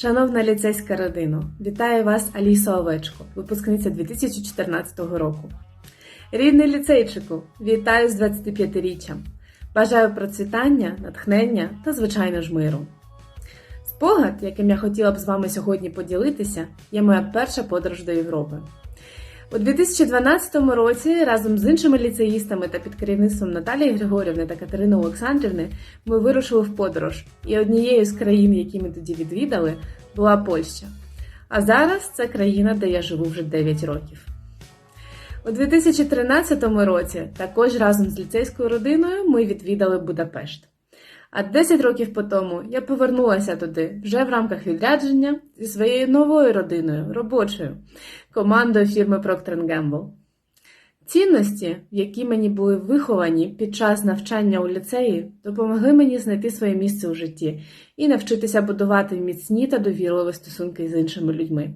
Шановна ліцейська родина, вітаю вас Аліса Овечко, випускниця 2014 року. Рідний ліцейчику, вітаю з 25-річчям. Бажаю процвітання, натхнення та, звичайно ж, миру. Спогад, яким я хотіла б з вами сьогодні поділитися, є моя перша подорож до Європи. У 2012 році разом з іншими ліцеїстами та під керівництвом Наталії Григорівни та Катерини Олександрівни ми вирушили в подорож, і однією з країн, які ми тоді відвідали, була Польща. А зараз це країна, де я живу вже 9 років. У 2013 році також разом з ліцейською родиною ми відвідали Будапешт. А 10 років по тому я повернулася туди вже в рамках відрядження зі своєю новою родиною, робочою, командою фірми Procter Gamble. Цінності, які мені були виховані під час навчання у ліцеї, допомогли мені знайти своє місце у житті і навчитися будувати міцні та довірливі стосунки з іншими людьми.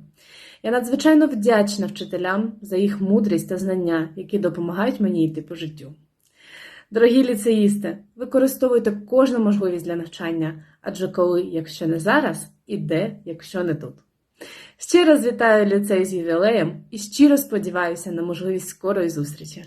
Я надзвичайно вдячна вчителям за їх мудрість та знання, які допомагають мені йти по життю. Дорогі ліцеїсти, використовуйте кожну можливість для навчання, адже коли, якщо не зараз, і де, якщо не тут. Ще раз вітаю ліцей з ювілеєм і щиро сподіваюся на можливість скорої зустрічі.